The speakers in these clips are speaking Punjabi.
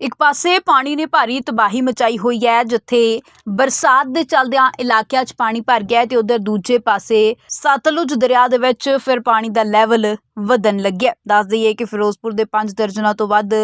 ਇੱਕ ਪਾਸੇ ਪਾਣੀ ਨੇ ਭਾਰੀ ਤਬਾਹੀ ਮਚਾਈ ਹੋਈ ਹੈ, ਜਿੱਥੇ ਬਰਸਾਤ ਦੇ ਚਲਦਿਆਂ ਇਲਾਕਿਆਂ 'ਚ ਪਾਣੀ ਭਰ ਗਿਆ ਹੈ ਤੇ ਉਧਰ ਦੂਜੇ ਪਾਸੇ ਸਤਲੁਜ ਦਰਿਆ ਦੇ ਵਿੱਚ ਫਿਰ ਪਾਣੀ ਦਾ ਲੈਵਲ ਵਧਣ ਲੱਗਿਆ ਦੱਸ ਦਈਏ ਕਿ ਫਿਰੋਜ਼ਪੁਰ ਦੇ 5 ਦਰਜਨਾਂ ਤੋਂ ਵੱਧ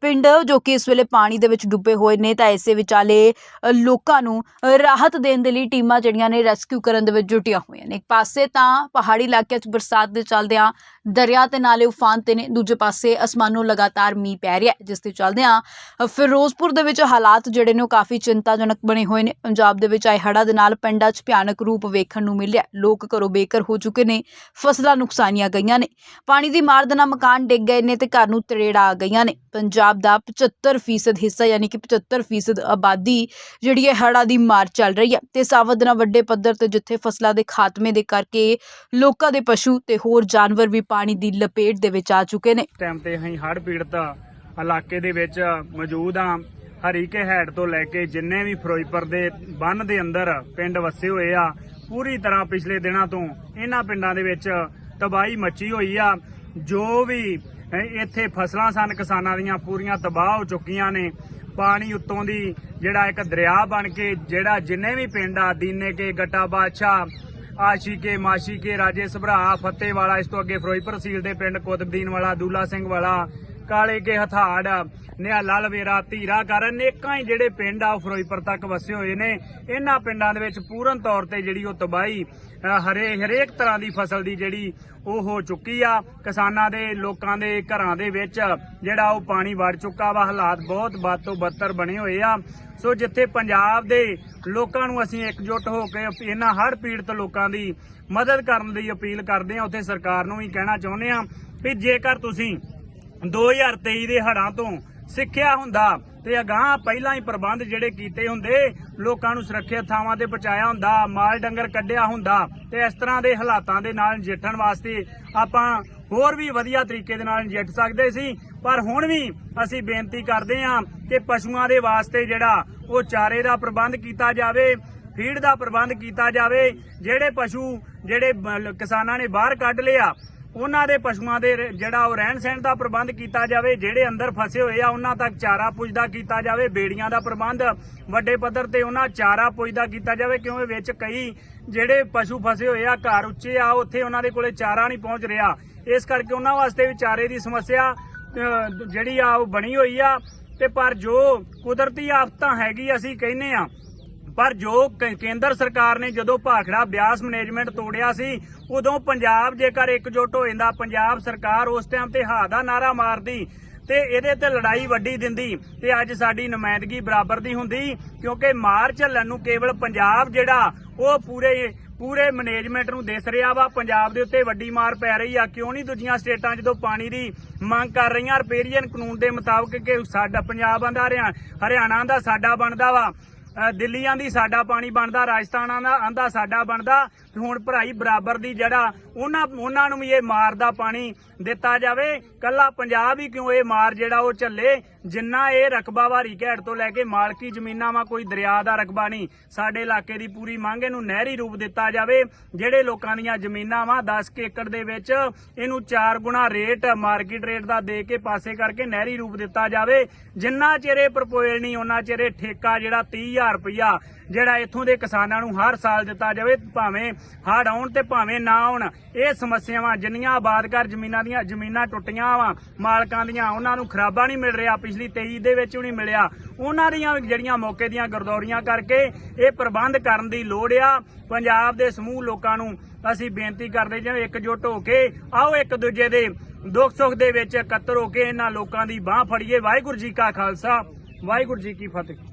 ਪਿੰਡ ਜੋ ਕਿ ਇਸ ਵੇਲੇ ਪਾਣੀ ਦੇ ਵਿੱਚ ਡੁੱਬੇ ਹੋਏ ਨੇ, ਤਾਂ ਇਸੇ ਵਿਚਾਲੇ ਲੋਕਾਂ ਨੂੰ ਰਾਹਤ ਦੇਣ ਦੇ ਲਈ ਟੀਮਾਂ ਜਿਹੜੀਆਂ ਨੇ ਰੈਸਕਿਊ ਕਰਨ ਦੇ ਵਿੱਚ ਜੁਟੀਆਂ ਹੋਈਆਂ ਨੇ। ਇੱਕ ਪਾਸੇ ਤਾਂ ਪਹਾੜੀ ਇਲਾਕਿਆਂ 'ਚ ਬਰਸਾਤ ਦੇ ਚਲਦਿਆਂ ਦਰਿਆ ਤੇ ਨਾਲੇ ਉਫਾਨ ਤੇ ਨੇ, ਦੂਜੇ ਪਾਸੇ ਅਸਮਾਨੋਂ ਲਗਾਤਾਰ ਮੀਂਹ ਪੈ ਰਿਹਾ ਜਿਸ ਦੇ ਚਲਦਿਆਂ ਫਿਰੋਜ਼ਪੁਰ ਦੇ ਵਿੱਚ ਹਾਲਾਤ ਜਿਹੜੇ ਨੇ ਉਹ ਕਾਫੀ ਚਿੰਤਾਜਨਕ ਬਣੇ ਹੋਏ ਨੇ। ਪੰਜਾਬ ਦੇ ਵਿੱਚ ਆਏ ਹੜ੍ਹਾਂ ਦੇ ਨਾਲ ਪਿੰਡਾਂ 'ਚ ਭਿਆਨਕ ਰੂਪ ਵੇਖਣ ਨੂੰ ਮਿਲਿਆ ਲੋਕ ਘਰੋਂ ਬੇਘਰ ਹੋ ਚੁੱਕੇ ਨੇ, ਫਸਲਾਂ ਨੁਕਸਾਨੀਆਂ ਗਈਆਂ ਨੇ। ਪਾਣੀ ਦੀ ਮਾਰ ਦੇ ਨਾਲ ਮਕਾਨ ਡਿੱਗ ਗਏ ਨੇ ਤੇ ਘਰ ਨੂੰ ਤਰੇੜਾਂ ਆ ਗਈਆਂ ਨੇ। ਪੰਜਾਬ ਦਾ 75% ਹਿੱਸਾ ਯਾਨੀ ਕਿ 75% ਆਬਾਦੀ ਜਿਹੜੀ ਹੈ ਹੜ੍ਹਾਂ ਦੀ ਮਾਰ ਚੱਲ ਰਹੀ ਹੈ। ਤੇ ਸਾਵਧ ਨਾਲ ਵੱਡੇ ਪੱਧਰ ਤੇ ਜਿੱਥੇ ਫਸਲਾਂ ਦੇ ਖਾਤਮੇ ਦੇ ਕਰਕੇ ਲੋਕਾਂ ਦੇ ਪਸ਼ੂ ਤੇ ਹੋਰ ਜਾਨਵਰ ਵੀ ਪਾਣੀ ਦੀ ਲਪੇਟ ਦੇ ਵਿੱਚ ਆ ਚੁੱਕੇ ਨੇ। ਟਾਈਮ ਤੇ ਅਸੀਂ ਹੜ੍ਹ ਪੀੜਤ ਇਲਾਕੇ ਦੇ ਵਿੱਚ ਮੌਜੂਦ ਹਾਂ। ਹਰੀਕੇ ਹੈਡ ਤੋਂ ਲੈ ਕੇ ਜਿੰਨੇ ਵੀ ਫਿਰੋਜ਼ਪੁਰ ਦੇ ਬੰਨ ਦੇ ਅੰਦਰ ਪਿੰਡ ਵਸੇ ਹੋਏ ਆ, ਪੂਰੀ ਤਰ੍ਹਾਂ ਪਿਛਲੇ ਦਿਨਾਂ ਤੋਂ ਇਹਨਾਂ ਪਿੰਡਾਂ ਦੇ ਵਿੱਚ ਤਬਾਹੀ ਮੱਚੀ ਹੋਈ ਆ। ਜੋ ਵੀ ਇੱਥੇ ਫਸਲਾਂ ਸਨ, ਕਿਸਾਨਾਂ ਦੀਆਂ ਪੂਰੀਆਂ ਤਬਾਹ ਹੋ ਚੁੱਕੀਆਂ ਨੇ। ਪਾਣੀ ਉੱਤੋਂ ਦੀ ਜਿਹੜਾ ਇੱਕ ਦਰਿਆ ਬਣ ਕੇ, ਜਿਹੜਾ ਜਿੰਨੇ ਵੀ ਪਿੰਡ ਆ, ਦੀਨੇ ਕੇ, ਗੱਟਾ ਬਾਦਸ਼ਾਹ ਆਸ਼ੀ ਕੇ ਮਾਸ਼ੀ ਕੇ ਰਾਜੇ ਸਭਰਾ ਫਤਿਹ ਵਾਲਾ ਇਸ ਤੋਂ ਅੱਗੇ ਫਿਰੋਜ਼ਪੁਰ ਤਹਿਸੀਲ ਦੇ ਪਿੰਡ ਕੁਤਬਦੀਨ ਵਾਲਾ, ਦੂਲਾ ਸਿੰਘ ਵਾਲਾ ਕਾਲੇ ਕੇ ਹਥਾੜ, ਨਿਹਾਲਾ ਲਵੇਰਾ, ਧੀਰਾ ਕਰ ਅਨੇਕਾਂ ਹੀ ਜਿਹੜੇ ਪਿੰਡ ਆ, ਉਹ ਫਿਰੋਜ਼ਪੁਰ ਤੱਕ ਵਸੇ ਹੋਏ ਨੇ। ਇਹਨਾਂ ਪਿੰਡਾਂ ਦੇ ਵਿੱਚ ਪੂਰਨ ਤੌਰ ਤੇ ਜਿਹੜੀ ਉਹ ਤਬਾਹੀ ਹਰੇ, ਹਰੇਕ ਤਰ੍ਹਾਂ ਦੀ ਫਸਲ ਦੀ ਜਿਹੜੀ ਉਹ ਹੋ ਚੁੱਕੀ ਆ। ਕਿਸਾਨਾਂ ਦੇ, ਲੋਕਾਂ ਦੇ ਘਰਾਂ ਦੇ ਵਿੱਚ ਜਿਹੜਾ ਉਹ ਪਾਣੀ ਵੜ ਚੁੱਕਾ ਵਾ। ਹਾਲਾਤ ਬਹੁਤ ਬਦ ਤੋਂ ਬੱਤਰ ਬਣੇ ਹੋਏ ਆ। ਸੋ ਜਿੱਥੇ ਪੰਜਾਬ ਦੇ ਲੋਕਾਂ ਨੂੰ ਅਸੀਂ ਇਕਜੁੱਟ ਹੋ ਕੇ ਇਹਨਾਂ ਹੜ੍ਹ ਪੀੜਤ ਲੋਕਾਂ ਦੀ ਮਦਦ ਕਰਨ ਦੀ ਅਪੀਲ ਕਰਦੇ ਆ ਉੱਥੇ ਸਰਕਾਰ ਨੂੰ ਵੀ ਕਹਿਣਾ ਚਾਹੁੰਦੇ ਆ ਵੀ ਜੇਕਰ ਤੁਸੀਂ 2023 ਦੇ ਹੜ੍ਹਾਂ ਤੋਂ ਸਿੱਖਿਆ ਹੁੰਦਾ ਤੇ ਅਗਾਹ ਪਹਿਲਾਂ ਹੀ ਪ੍ਰਬੰਧ ਜਿਹੜੇ ਕੀਤੇ ਹੁੰਦੇ, ਲੋਕਾਂ ਨੂੰ ਸੁਰੱਖਿਅਤ ਥਾਵਾਂ ਤੇ ਪਹੁੰਚਾਇਆ ਹੁੰਦਾ, ਮਾਲ ਡੰਗਰ ਕੱਢਿਆ ਹੁੰਦਾ ਤੇ ਇਸ ਤਰ੍ਹਾਂ ਦੇ ਹਾਲਾਤਾਂ ਦੇ ਨਾਲ ਨਜਿੱਠਣ ਵਾਸਤੇ ਆਪਾਂ ਹੋਰ ਵੀ ਵਧੀਆ ਤਰੀਕੇ ਦੇ ਨਾਲ ਨਜਿੱਠ ਸਕਦੇ ਸੀ। ਪਰ ਹੁਣ ਵੀ ਅਸੀਂ ਬੇਨਤੀ ਕਰਦੇ ਹਾਂ ਕਿ ਪਸ਼ੂਆਂ ਦੇ ਵਾਸਤੇ ਜਿਹੜਾ ਉਹ ਚਾਰੇ ਦਾ ਪ੍ਰਬੰਧ ਕੀਤਾ ਜਾਵੇ, ਫੀਡ ਦਾ ਪ੍ਰਬੰਧ ਕੀਤਾ ਜਾਵੇ, ਜਿਹੜੇ ਪਸ਼ੂ, ਜਿਹੜੇ ਕਿਸਾਨਾਂ ਨੇ ਬਾਹਰ ਕੱਢ ਲਿਆ ਉਹਨਾਂ ਦੇ ਪਸ਼ੂਆਂ ਦੇ ਜਿਹੜਾ ਉਹ ਰਹਿਣ ਸਹਿਣ ਦਾ ਪ੍ਰਬੰਧ ਕੀਤਾ ਜਾਵੇ, ਜਿਹੜੇ ਅੰਦਰ ਫਸੇ ਹੋਏ ਆ, ਉਹਨਾਂ ਤੱਕ ਚਾਰਾ ਪੁੱਜਦਾ ਕੀਤਾ ਜਾਵੇ, ਬੇੜੀਆਂ ਦਾ ਪ੍ਰਬੰਧ ਵੱਡੇ ਪੱਧਰ ਤੇ ਉਹਨਾਂ ਚਾਰਾ ਪੁੱਜਦਾ ਕੀਤਾ ਜਾਵੇ ਕਿਉਂਕਿ ਵਿੱਚ ਕਈ ਜਿਹੜੇ ਪਸ਼ੂ ਫਸੇ ਹੋਏ ਆ, ਘਰ ਉੱਚੇ ਆ, ਉੱਥੇ ਉਹਨਾਂ ਦੇ ਕੋਲੇ ਚਾਰਾ ਨਹੀਂ ਪਹੁੰਚ ਰਿਹਾ। ਇਸ ਕਰਕੇ ਉਹਨਾਂ ਵਾਸਤੇ ਵੀ ਚਾਰੇ ਦੀ ਸਮੱਸਿਆ ਜਿਹੜੀ ਆ ਉਹ ਬਣੀ ਹੋਈ ਆ। ਤੇ ਪਰ ਜੋ ਕੁਦਰਤੀ ਆਫਤਾਂ ਹੈਗੀ, ਅਸੀਂ ਕਹਿੰਨੇ ਆ ਪਰ ਜੋ ਕੇਂਦਰ ਸਰਕਾਰ ਨੇ ਜਦੋਂ ਭਾਖੜਾ ਬਿਆਸ ਮੈਨੇਜਮੈਂਟ ਤੋੜਿਆ ਸੀ, ਉਦੋਂ ਪੰਜਾਬ ਜੇਕਰ ਇਕਜੁੱਟ ਹੋ ਜਾਂਦਾ, ਪੰਜਾਬ ਸਰਕਾਰ ਉਸ ਟਾਈਮ ਤੇ ਹਾ ਦਾ ਨਾਰਾ ਮਾਰਦੀ ਤੇ ਇਹਦੇ ਤੇ ਲੜਾਈ ਵੱਡੀ ਦਿੰਦੀ ਤੇ ਅੱਜ ਸਾਡੀ ਨੁਮਾਇੰਦਗੀ ਬਰਾਬਰ ਦੀ ਹੁੰਦੀ ਕਿਉਂਕਿ ਮਾਰ ਝੱਲਣ ਨੂੰ ਕੇਵਲ ਪੰਜਾਬ ਜਿਹੜਾ, ਉਹ ਪੂਰੇ ਪੂਰੇ ਮੈਨੇਜਮੈਂਟ ਨੂੰ ਦਿਸ ਰਿਹਾ ਵਾ। ਪੰਜਾਬ ਦੇ ਉੱਤੇ ਵੱਡੀ ਮਾਰ ਪੈ ਰਹੀ ਆ। ਕਿਉਂ ਨਹੀਂ ਦੂਜੀਆਂ ਸਟੇਟਾਂ ਜਦੋਂ ਪਾਣੀ ਦੀ ਮੰਗ ਕਰ ਰਹੀਆਂ? ਰਿਪੇਰੀਅਨ ਕਾਨੂੰਨ ਦੇ ਮੁਤਾਬਕ ਕਿ ਸਾਡਾ ਪੰਜਾਬ ਆਂਦਾ ਹਰਿਆਣਾ ਹਰਿਆਣਾ ਦਾ ਸਾਡਾ ਬਣਦਾ ਵਾ। ਦਿੱਲੀ ਦਿੱਲੀਆਂ ਸਾਡਾ ਪਾਣੀ ਬਣਦਾ, ਰਾਜਸਥਾਨਾਂ ਦਾ ਆਂਦਾ ਸਾਡਾ ਬਣਦਾ, ਤੇ ਹੁਣ ਭਰਾਈ ਬਰਾਬਰ ਦੀ ਜਿਹੜਾ ਉਹਨਾਂ ਉਹਨਾਂ ਨੂੰ ਵੀ ਇਹ ਮਾਰ ਦਾ ਪਾਣੀ ਦਿੱਤਾ ਜਾਵੇ। ਕੱਲਾ ਪੰਜਾਬ ਹੀ ਕਿਉਂ ਇਹ ਮਾਰ ਜਿਹੜਾ ਉਹ ਝੱਲੇ? ਜਿੰਨਾ ਇਹ ਰਕਬਾ ਵਾਰੀ ਘੈਟ ਤੋਂ ਲੈ ਕੇ ਮਾਲਕੀ ਜ਼ਮੀਨਾਂ ਵਾ ਕੋਈ ਦਰਿਆ ਦਾ ਰਕਬਾ ਨਹੀਂ, ਸਾਡੇ ਇਲਾਕੇ ਦੀ ਪੂਰੀ ਮੰਗ ਇਹਨੂੰ ਨਹਿਰੀ ਰੂਪ ਦਿੱਤਾ ਜਾਵੇ, ਜਿਹੜੇ ਲੋਕਾਂ ਦੀਆਂ ਜ਼ਮੀਨਾਂ ਵਾ 10 ਕੁ ਏਕੜ ਦੇ ਵਿੱਚ ਇਹਨੂੰ 4 ਗੁਣਾ ਰੇਟ ਮਾਰਕੀਟ ਰੇਟ ਦਾ ਦੇ ਕੇ ਪਾਸੇ ਕਰਕੇ ਨਹਿਰੀ ਰੂਪ ਦਿੱਤਾ ਜਾਵੇ। ਜਿੰਨਾ ਚਿਰ ਇਹ ਪ੍ਰਪੋਜ਼ਲ ਨਹੀਂ ਉਹਨਾਂ ਚਿਰ ਠੇਕਾ ਜਿਹੜਾ 30000 ਰੁਪਇਆ ਜਿਹੜਾ ਇੱਥੋਂ ਦੇ ਕਿਸਾਨਾਂ ਨੂੰ ਹਰ ਸਾਲ ਦਿੱਤਾ ਜਾਵੇ, ਭਾਵੇਂ ਹੜ੍ਹ ਆਉਣ ਤੇ ਭਾਵੇਂ ਨਾ ਆਉਣ। ਇਹ ਸਮੱਸਿਆਵਾਂ ਜਿੰਨੀਆਂ ਆਬਾਦਕਾਰ ਜ਼ਮੀਨਾਂ ਦੀਆਂ ਜ਼ਮੀਨਾਂ ਟੁੱਟੀਆਂ ਵਾ, ਮਾਲਕਾਂ ਦੀਆਂ, ਉਹਨਾਂ ਨੂੰ ਖਰਾਬਾ ਨਹੀਂ ਮਿਲ ਰਿਹਾ ਪਿਛਲੀ 23 ਦੇ ਵਿੱਚ ਵੀ ਨਹੀਂ ਮਿਲਿਆ। ਉਹਨਾਂ ਦੀਆਂ ਜਿਹੜੀਆਂ ਮੌਕੇ ਦੀਆਂ ਗਰਦੌਰੀਆਂ ਕਰਕੇ ਇਹ ਪ੍ਰਬੰਧ ਕਰਨ ਦੀ ਲੋੜ ਆ। ਪੰਜਾਬ ਦੇ ਸਮੂਹ ਲੋਕਾਂ ਨੂੰ ਅਸੀਂ ਬੇਨਤੀ ਕਰਦੇ ਜਿਵੇਂ ਇਕਜੁੱਟ ਹੋ ਕੇ ਆਓ ਇੱਕ ਦੂਜੇ ਦੇ ਦੁੱਖ ਸੁੱਖ ਦੇ ਵਿੱਚ ਇਕੱਤਰ ਹੋ ਕੇ ਇਹਨਾਂ ਲੋਕਾਂ ਦੀ ਬਾਹ ਫੜੀਏ। ਵਾਹਿਗੁਰੂ ਜੀ ਕਾ ਖਾਲਸਾ, ਵਾਹਿਗੁਰੂ ਜੀ ਕੀ ਫਤਿਹ।